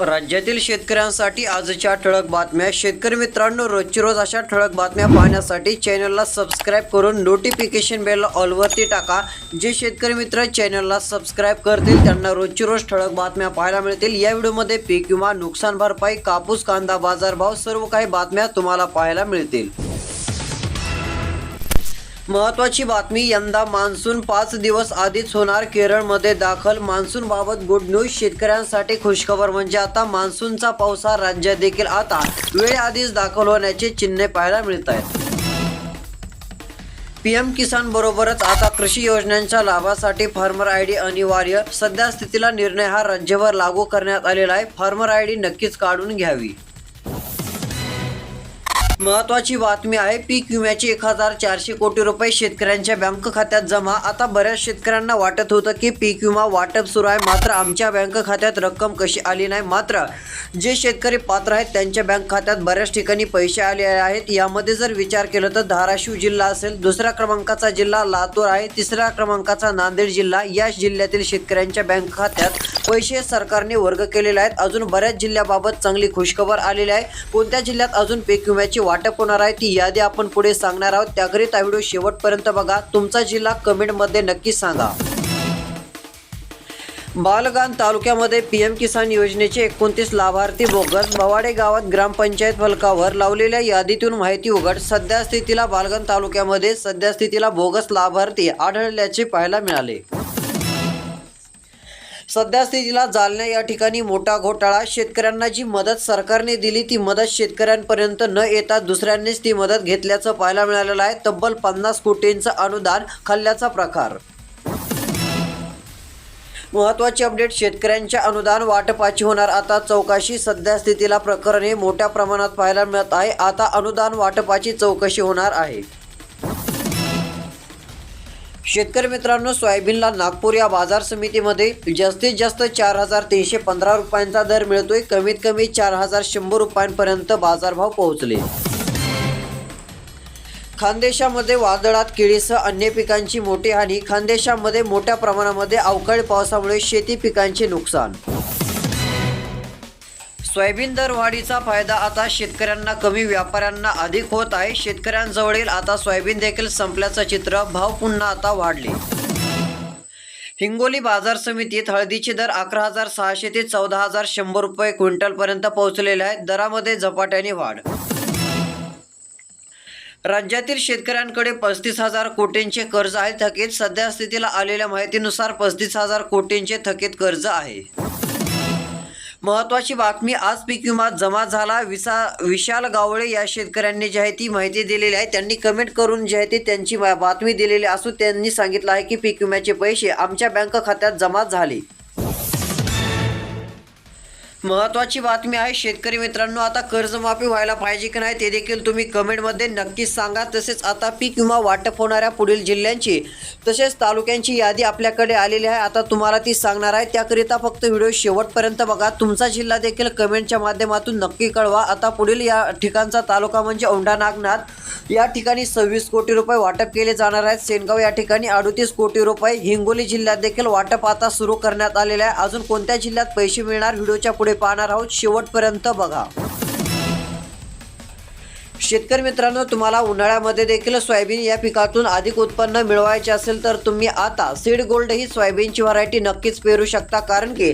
राज्यातील शेतकऱ्यांसाठी आजच्या ठळक बातम्या. शेतकरी मित्रांनो रोजची रोज अशा ठळक बातम्या पाहण्यासाठी चॅनलला सबस्क्राईब करून नोटिफिकेशन बेल ऑलवरती टाका. जे शेतकरी मित्र चॅनलला सबस्क्राईब करतील त्यांना रोजची रोज ठळक बातम्या पाहायला मिळतील. या व्हिडिओमध्ये पीक विमा नुकसान भरपाई कापूस कांदा बाजारभाव सर्व काही बातम्या तुम्हाला पाहायला मिळतील. महत्वाची बातमी यंदा मान्सून पाच दिवस आधीच होणार केरळमध्ये दाखल. मान्सून बाबत गुड न्यूज शेतकऱ्यांसाठी खुशखबर. म्हणजे आता मान्सूनचा पावसा राज्यात देखील आता वेळेआधीच दाखल होण्याचे चिन्हे पाहायला मिळत आहेत. पीएम किसान बरोबरच आता कृषी योजनांच्या लाभासाठी फार्मर आय डी अनिवार्य. सध्या स्थितीला निर्णय हा राज्यभर लागू करण्यात आलेला आहे. फार्मर आय डी नक्कीच काढून घ्यावी. महत्वाची बातमी आहे पीक विम्याचे एक हजार चारशे कोटी रुपये शेतकऱ्यांच्या बँक खात्यात जमा. आता बऱ्याच शेतकऱ्यांना वाटत होतं की पीक विमा वाटप सुरू आहे मात्र आमच्या बँक खात्यात रक्कम कशी आली नाही? मात्र जे शेतकरी पात्र आहेत त्यांच्या बँक खात्यात बऱ्याच ठिकाणी पैसे आले आहेत. यामध्ये जर विचार केला तर धाराशिव जिल्हा असेल दुसऱ्या क्रमांकाचा जिल्हा लातूर आहे तिसऱ्या क्रमांकाचा नांदेड जिल्हा. या जिल्ह्यातील शेतकऱ्यांच्या बँक खात्यात पैसे सरकारने वर्ग केलेले आहेत. अजून बऱ्याच जिल्ह्याबाबत चांगली खुशखबर आलेली आहे. कोणत्या जिल्ह्यात अजून पीक विम्याची वाटप होणार आहे ती यादी आपण पुढे सांगणार आहोत. त्याकरिता व्हिडिओ शेवटपर्यंत बघा. तुमचा जिल्हा कमेंटमध्ये नक्की सांगा. बालगान तालुक्यामध्ये पी एम किसान योजनेचे एकोणतीस लाभार्थी बोगस. भवाडे गावात ग्रामपंचायत फलकावर लावलेल्या यादीतून माहिती उघड. सध्यास्थितीला बालगान तालुक्यामध्ये सध्यास्थितीला बोगस लाभार्थी आढळल्याचे पाहायला मिळाले. सध्या स्थितीला जालना या ठिकाणी मोठा घोटाळा. शेतकऱ्यांना जी मदत सरकारने दिली ती मदत शेतकऱ्यांपर्यंत न येता दुसऱ्यांनीच ती मदत घेतल्याचं पाहायला मिळालेलं आहे. तब्बल पन्नास कोटींचं अनुदान खाल्ल्याचा प्रकार. महत्वाची अपडेट शेतकऱ्यांच्या अनुदान वाटपाची होणार. आता चौकशी सध्या स्थितीला प्रकरणे मोठ्या प्रमाणात पाहायला मिळत आहे. आता अनुदान वाटपाची चौकशी होणार आहे. शेतकरी मित्रांनो सोयाबीनला नागपूर या बाजार समितीमध्ये जास्तीत जास्त चार हजार तीनशे पंधरा रुपयांचा दर मिळतोय. कमीत कमी चार हजार शंभर रुपयांपर्यंत बाजारभाव पोहोचले. खानदेशामध्ये वादळात केळीसह अन्य पिकांची मोठी हानी खानदेशामध्ये मोठ्या प्रमाणामध्ये अवकाळी पावसामुळे शेती पिकांचे नुकसान सोयाबीन दर वाढीचा फायदा आता शेतकऱ्यांना कमी व्यापाऱ्यांना अधिक होत आहे. शेतकऱ्यांजवळील आता सोयाबीन देखील संपल्याचं चित्र भाव पुन्हा आता वाढले. हिंगोली बाजार समितीत हळदीचे दर अकरा हजार सहाशे ते चौदा हजार शंभर रुपये क्विंटलपर्यंत पोहोचलेले आहेत. दरामध्ये झपाट्याने वाढ. राज्यातील शेतकऱ्यांकडे पस्तीस हजार कोटींचे कर्ज आहे. थकीत सध्या स्थितीला आलेल्या माहितीनुसार पस्तीस हजार कोटींचे थकीत कर्ज आहे. महत्वाची बातमी आज पीक विमा जमा झाला. विसा विशाल गावळे या शेतकऱ्यांनी जी आहे ती माहिती दिलेली आहे. त्यांनी कमेंट करून जी आहे ती त्यांची बातमी दिलेली असून त्यांनी सांगितलं आहे की पीक विम्याचे पैसे आमच्या बँक खात्यात जमा झाले. महत्वाची बातमी आहे शेतकरी मित्रांनो आता कर्जमाफी व्हायला पाहिजे की नाही ते देखील तुम्ही कमेंटमध्ये नक्कीच सांगा. तसेच आता पीक विमा वाटप होणाऱ्या पुढील जिल्ह्यांची तसेच तालुक्यांची यादी आपल्याकडे आलेली आहे. आता तुम्हाला ती सांगणार आहे. त्याकरिता फक्त व्हिडिओ शेवटपर्यंत बघा. तुमचा जिल्हा देखील कमेंटच्या माध्यमातून नक्की कळवा. आता पुढील या ठिकाणचा तालुका म्हणजे औंढा नागनाथ. या ठिकाणी सव्वीस कोटी रुपये वाटप केले जाणार आहेत. सेनगाव या ठिकाणी अडतीस कोटी रुपये हिंगोली जिल्ह्यात देखील वाटप आता सुरू करण्यात आलेले आहे. अजून कोणत्या जिल्ह्यात पैसे मिळणार? व्हिडिओच्या पुढे पाहणार आहोत. शेवटपर्यंत बघा. शेतकरी मित्रांनो तुम्हाला उन्हाळ्यामध्ये देखील सोयाबीन या पिकातून अधिक उत्पन्न मिळवायचे असेल तर तुम्ही आता सीड गोल्ड ही सोयाबीनची व्हरायटी नक्कीच पेरू शकता. कारण की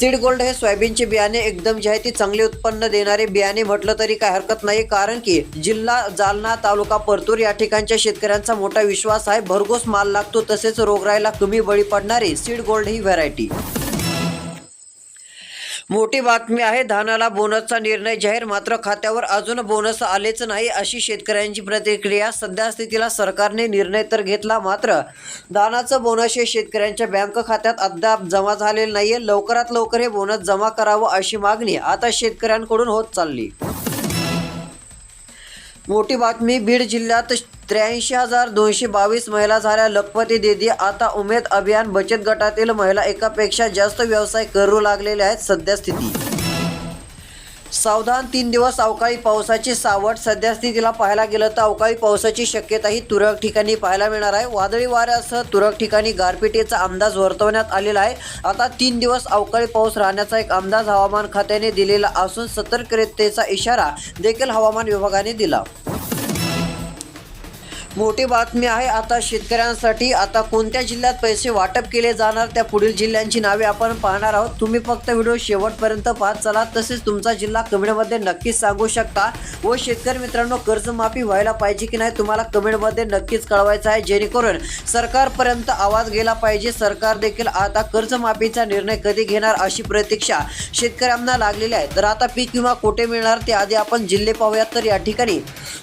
सीड गोल्ड हे सोयाबीनचे बियाणे एकदम जे आहे ती चांगले उत्पन्न देणारे बियाणे म्हटलं तरी काय हरकत नाही. कारण की जिल्हा जालना तालुका परतूर या ठिकाणच्या शेतकऱ्यांचा मोठा विश्वास आहे. भरघोस माल लागतो तसेच रोगराईला कमी बळी पडणारी सीड गोल्ड ही व्हरायटी. मोठी बातमी आहे धानाला बोनसचा निर्णय जाहीर मात्र खात्यावर अजून बोनस आलेच नाही अशी शेतकऱ्यांची प्रतिक्रिया. सध्या स्थितीला सरकारने निर्णय तर घेतला मात्र धानाचं बोनस हे शेतकऱ्यांच्या बँक खात्यात अद्याप जमा झालेलं नाहीये. लवकरात लवकर हे बोनस जमा करावं अशी मागणी आता शेतकऱ्यांकडून होत चालली. मोठी बातमी बीड जिल्ह्यात त्र्याऐंशी हजार दोनशे बावीस महिला झाल्या. लखपती दिदी आता उमेद अभियान बचत गटातील महिला एकापेक्षा जास्त व्यवसाय करू लागलेल्या आहेत सध्या स्थिती. सावधान तीन दिवस अवकाळी पावसाची सावट. सध्यास्थितीला पाहायला गेलं तर अवकाळी पावसाची शक्यताही तुरळक ठिकाणी पाहायला मिळणार आहे. वादळी वाऱ्यासह तुरळक ठिकाणी गारपिटीचा अंदाज वर्तवण्यात आलेला आहे. आता तीन दिवस अवकाळी पाऊस राहण्याचा एक अंदाज हवामान खात्याने दिलेला असून सतर्कतेचा इशारा देखील हवामान विभागाने दिला. मोठी बातमी आहे आता शेतकऱ्यांसाठी आता कोणत्या जिल्ह्यात पैसे वाटप केले जाणार त्या पुढील जिल्ह्यांची नावे आपण पाहणार आहोत. तुम्ही फक्त व्हिडिओ शेवटपर्यंत पाहत चला. तसेच तुमचा जिल्हा कमेंटमध्ये नक्कीच सांगू शकता. व शेतकरी मित्रांनो कर्जमाफी व्हायला पाहिजे की नाही तुम्हाला कमेंटमध्ये नक्कीच कळवायचं आहे. जेणेकरून सरकारपर्यंत आवाज गेला पाहिजे. सरकार देखील आता कर्जमाफीचा निर्णय कधी घेणार अशी प्रतीक्षा शेतकऱ्यांना लागलेली आहे. तर आता पीक विमा कुठे मिळणार ते आधी आपण जिल्हे पाहूयात. तर या ठिकाणी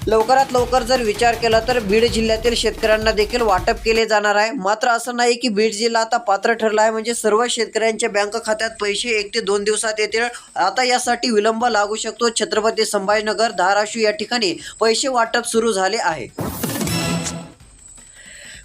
लवकरात लवकर जर विचार केला तर बीड जिल्ह्यातील शेतकऱ्यांना देखील वाटप केले जाणार आहे. मात्र असं नाही की बीड जिल्हा आता पात्र ठरला आहे. म्हणजे सर्व शेतकऱ्यांच्या बँक खात्यात पैसे एक ते दोन दिवसात येतील. आता यासाठी विलंब लागू शकतो. छत्रपती संभाजीनगर धाराशिव या ठिकाणी पैसे वाटप सुरू झाले आहे.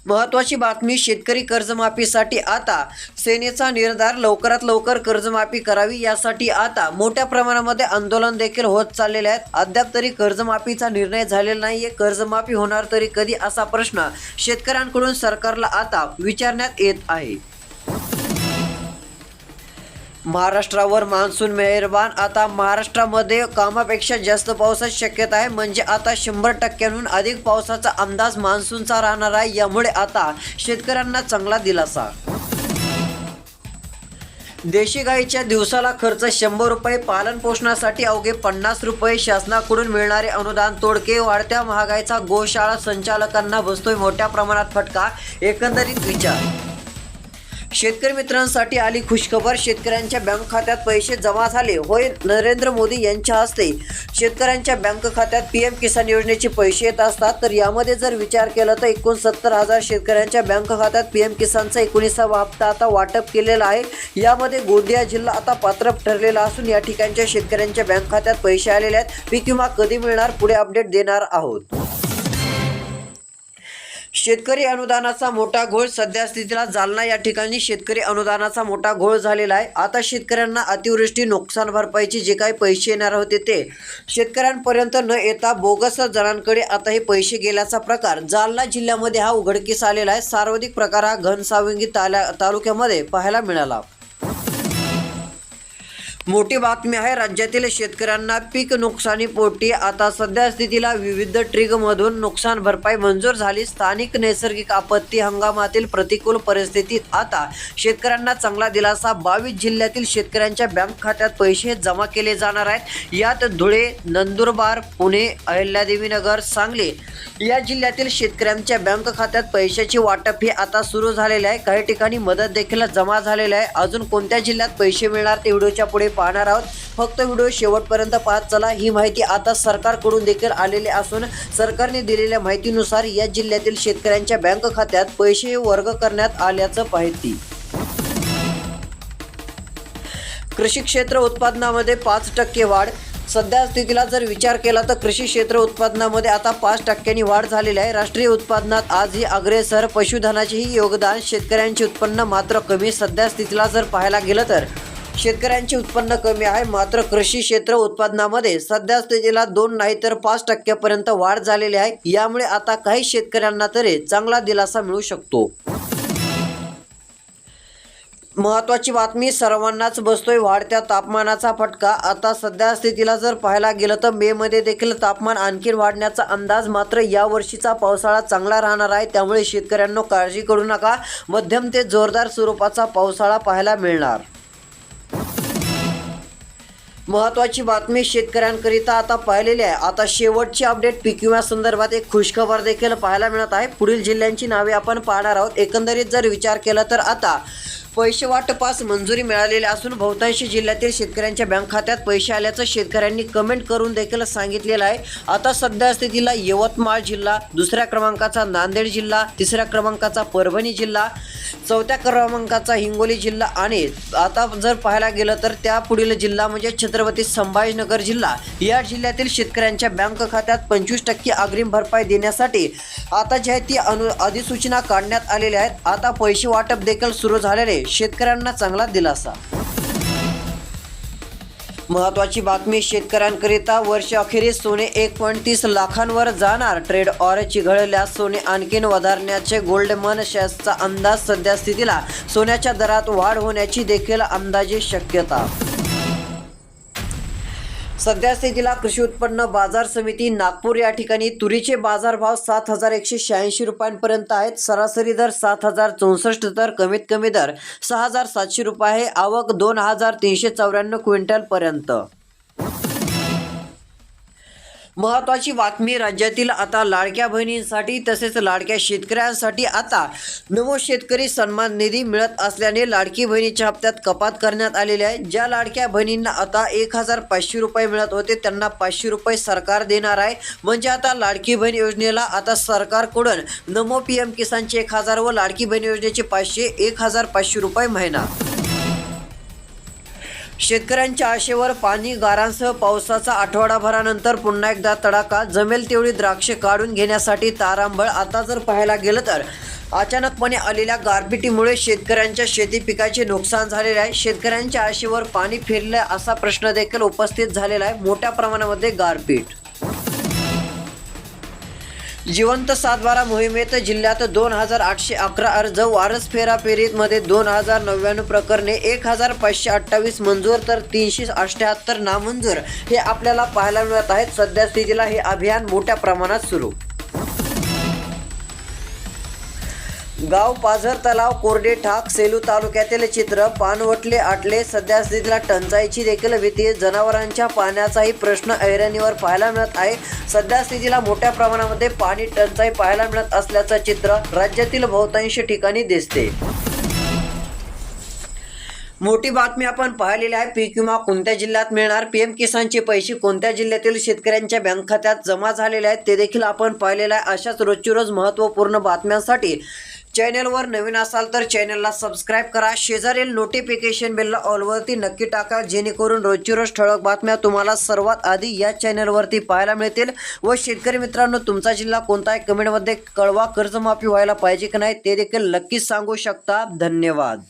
महत्वाची बातमी शेतकरी कर्जमाफीसाठी आता. सेनेचा निर्धार लवकरात लवकर कर्जमाफी करावी यासाठी आता. मोठ्या प्रमाणामध्ये आंदोलन देखील होत चाललेले आहेत. अद्याप तरी कर्जमाफीचा निर्णय झालेला नाहीये. कर्जमाफी होणार तरी कधी असा प्रश्न शेतकऱ्यांकडून सरकारला आता विचारण्यात येत आहे. महाराष्ट्रावर मान्सून मेहरबान. आता महाराष्ट्रामध्ये कामापेक्षा जास्त पावसाची शक्यता आहे. म्हणजे आता शंभर टक्क्यांहून अधिक पावसाचा अंदाज मान्सूनचा राहणार आहे. यामुळे आता शेतकऱ्यांना चांगला दिलासा. देशी गाईच्या दिवसाला खर्च शंभर रुपये. पालन पोषणासाठी अवघे पन्नास रुपये. शासनाकडून मिळणारे अनुदान तोडके. वाढत्या महागाईचा गोशाळा संचालकांना बसतोय मोठ्या प्रमाणात फटका. एकंदरीत विचार. शेतकरी मित्रांसाठी आली खुशखबर. शेतकऱ्यांच्या बँक खात्यात पैसे जमा झाले. होय नरेंद्र मोदी यांच्या हस्ते शेतकऱ्यांच्या बँक खात्यात पी एम किसान योजनेचे पैसे येत असतात. तर यामध्ये जर विचार केला तर एकोणसत्तर हजार शेतकऱ्यांच्या बँक खात्यात पी एम किसानचा एकोणीसावा हप्ता आता वाटप केलेला आहे. यामध्ये गोंदिया जिल्हा आता पात्र ठरलेला असून या ठिकाणच्या शेतकऱ्यांच्या बँक खात्यात पैसे आलेले आहेत. पीक विमा कधी मिळणार? पुढे अपडेट देणार आहोत. शेतकरी अनुदानाचा मोठा घोळ सध्या स्थितीला जालना या ठिकाणी शेतकरी अनुदानाचा मोठा घोळ झालेला आहे. आता शेतकऱ्यांना अतिवृष्टी नुकसान भरपाईचे जे काही पैसे येणार होते ते शेतकऱ्यांपर्यंत न येता बोगस जणांकडे आता हे पैसे गेल्याचा प्रकार जालना जिल्ह्यामध्ये हा उघडकीस आलेला आहे. सर्वाधिक प्रकार हा घनसावंगी ताल्या तालुक्यामध्ये पाहायला मिळाला. मोठी बातमी आहे राज्यातील शेतकऱ्यांना पीक नुकसानीपोटी आता सध्या स्थितीला विविध ट्रिगमधून नुकसान भरपाई मंजूर झाली. स्थानिक नैसर्गिक आपत्ती हंगामातील प्रतिकूल परिस्थितीत आता शेतकऱ्यांना चांगला दिलासा. बावीस जिल्ह्यातील शेतकऱ्यांच्या बँक खात्यात पैसे जमा केले जाणार आहेत. यात धुळे नंदुरबार पुणे अहिल्यादेवीनगर सांगली या जिल्ह्यातील शेतकऱ्यांच्या बँक खात्यात पैशाची वाटप ही आता सुरू झालेली आहे. काही ठिकाणी मदत देखील जमा झालेली आहे. अजून कोणत्या जिल्ह्यात पैसे मिळणार ते व्हिडिओच्या पुढे पाहणार आहोत. फक्त व्हिडिओ शेवटपर्यंत पाहत चला. ही माहिती आता सरकारकडून देखील आलेली असून सरकारने दिलेल्या माहितीनुसार या जिल्ह्यातील शेतकऱ्यांच्या बँक खात्यात पैसे वर्ग करण्यात आल्याचं माहिती. कृषी क्षेत्र उत्पादनामध्ये पाच टक्के वाढ. सध्या स्थितीला जर विचार केला तर कृषी क्षेत्र उत्पादनामध्ये आता पाच टक्क्यांनी वाढ झालेली आहे. राष्ट्रीय उत्पादनात आजही अग्रेसर पशुधनाचेही योगदान. शेतकऱ्यांचे उत्पन्न मात्र कमी. सध्या स्थितीला जर पाहायला गेलं तर शेतकऱ्यांचे उत्पन्न कमी आहे मात्र कृषी क्षेत्र उत्पादनामध्ये सध्या स्थितीला दोन नाही तर पाच टक्क्यापर्यंत वाढ झालेली आहे. यामुळे आता काही शेतकऱ्यांना तरी चांगला दिलासा मिळू शकतो. महत्वाची बातमी सर्वांनाच बसतोय वाढत्या तापमानाचा फटका. आता सध्या स्थितीला जर पाहायला गेलं तर मे मध्ये देखील तापमान आणखी वाढण्याचा अंदाज मात्र या वर्षीचा पावसाळा चांगला राहणार आहे. त्यामुळे शेतकऱ्यांना काळजी करू नका. मध्यम ते जोरदार स्वरूपाचा पावसाळा पाहायला मिळणार. महत्वाची बातमी शेतकऱ्यांकरिता आता पाहिलेली आहे. आता शेवटची अपडेट पीक विमा संदर्भात एक खुशखबर देखील पाहायला मिळत आहे. पुढील जिल्ह्यांची नावे आपण पाहणार आहोत. एकंदरीत जर विचार केला तर आता पैसे वाटपास मंजुरी मिळालेली असून बहुतांशी जिल्ह्यातील शेतकऱ्यांच्या बँक खात्यात पैसे आल्याचं शेतकऱ्यांनी कमेंट करून देखील सांगितलेलं आहे. आता सध्या स्थितीला यवतमाळ जिल्हा दुसऱ्या क्रमांकाचा नांदेड जिल्हा तिसऱ्या क्रमांकाचा परभणी जिल्हा चौथ्या क्रमांकाचा हिंगोली जिल्हा आणि आता जर पाहायला गेलं तर त्या पुढील जिल्हा म्हणजे छत्रपती संभाजीनगर जिल्हा. या जिल्ह्यातील शेतकऱ्यांच्या बँक खात्यात पंचवीस टक्के अग्रिम भरपाई देण्यासाठी आता जी आहे ती अनु अधिसूचना काढण्यात आलेल्या आहेत. आता पैसे वाटप देखील सुरू शेतकऱ्यांना चांगला दिलासा. महत्वाची बातमी शेतकऱ्यांकरिता वर्ष अखेरीस सोने एक पॉईंट तीस लाखांवर जाणार. ट्रेड ऑर चिघळल्यास सोने आणखीन वधारण्याचे गोल्डमन शेअर्सचा अंदाज सध्या स्थितीला सोन्याच्या दरात वाढ होण्याची देखील अंदाजे शक्यता. सध्या स्थितीला कृषी उत्पन्न बाजार समिती नागपूर या ठिकाणी तुरीचे बाजारभाव सात हजार एकशे शहाऐंशी रुपयांपर्यंत आहेत. सरासरी दर सात हजार चौसष्ट तर कमीत कमी दर सहा हजार सातशे रुपये आहे. आवक दोन हजार तीनशे चौऱ्याण्णव क्विंटलपर्यंत. महत्वाची बातमी राज्यातील आता लाडक्या बहिणींसाठी तसेच लाडक्या शेतकऱ्यांसाठी आता नमो शेतकरी सन्मान निधी मिळत असल्याने लाडकी बहिणीच्या हप्त्यात कपात करण्यात आलेली आहे. ज्या लाडक्या बहिणींना आता एक हजार पाचशे रुपये मिळत होते त्यांना पाचशे रुपये सरकार देणार आहे. म्हणजे आता लाडकी बहीण योजनेला आता सरकारकडून नमो पी एम किसानचे एक हजार व लाडकी बहीण योजनेचे पाचशे एक हजार पाचशे रुपये महिना. शेतकऱ्यांच्या आशेवर पाणी गारांसह पावसाचा आठवडाभरानंतर पुन्हा एकदा तडाखा. जमेल तेवढी द्राक्षे काढून घेण्यासाठी तारांबळ आता जर पाहायला गेलं तर अचानकपणे आलेल्या गारपिटीमुळे शेतकऱ्यांच्या शेती पिकाचे नुकसान झालेले आहे. शेतकऱ्यांच्या आशेवर पाणी फिरलं असा प्रश्न देखील उपस्थित झालेला आहे. मोठ्या प्रमाणामध्ये गारपीट जिवंत सातबारा मोहिमेत जिल्ह्यात दोन हजार आठशे अकरा अर्ज वारस फेराफेरीमध्ये दोन हजार नव्याण्णव प्रकरणे एक हजार पाचशे अठ्ठावीस मंजूर तर तीनशे अठ्ठ्याहत्तर नामंजूर हे आपल्याला पाहायला मिळत आहेत. सध्या स्थितीला हे अभियान मोठ्या प्रमाणात सुरू. गाव पाझर तलाव कोरडे ठाक सेलू तालुक्यातील चित्र पानवटले आटले सध्या स्थितीला टंचाईची देखील भीती जनावरांच्या पाण्याचाही प्रश्न ऐरणीवर पाहायला मिळत आहे. सध्या स्थितीला मोठ्या प्रमाणामध्ये पाणी टंचाई पाहायला मिळत असल्याचं चित्र राज्यातील बहुतांश ठिकाणी दिसते. मोठी बातमी आपण पाहिलेली आहे. पीक विमा कोणत्या जिल्ह्यात मिळणार? पी एम किसानचे पैसे कोणत्या जिल्ह्यातील शेतकऱ्यांच्या बँक खात्यात जमा झालेले आहेत? ते देखील आपण पाहिलेलं आहे. अशाच रोजची रोज महत्त्वपूर्ण बातम्यांसाठी चॅनलवर नवीन असाल तर चॅनलला सबस्क्राईब करा. शेजारील नोटिफिकेशन बेलला ऑलवरती नक्की टाका. जेणेकरून रोजची रोज ठळक बातम्या तुम्हाला सर्वात आधी या चॅनलवरती पाहायला मिळतील. व शेतकरी मित्रांनो तुमचा जिल्हा कोणता आहे? कमेंटमध्ये कळवा. कर्जमाफी व्हायला पाहिजे की नाही? ते देखील नक्कीच सांगू शकता. धन्यवाद.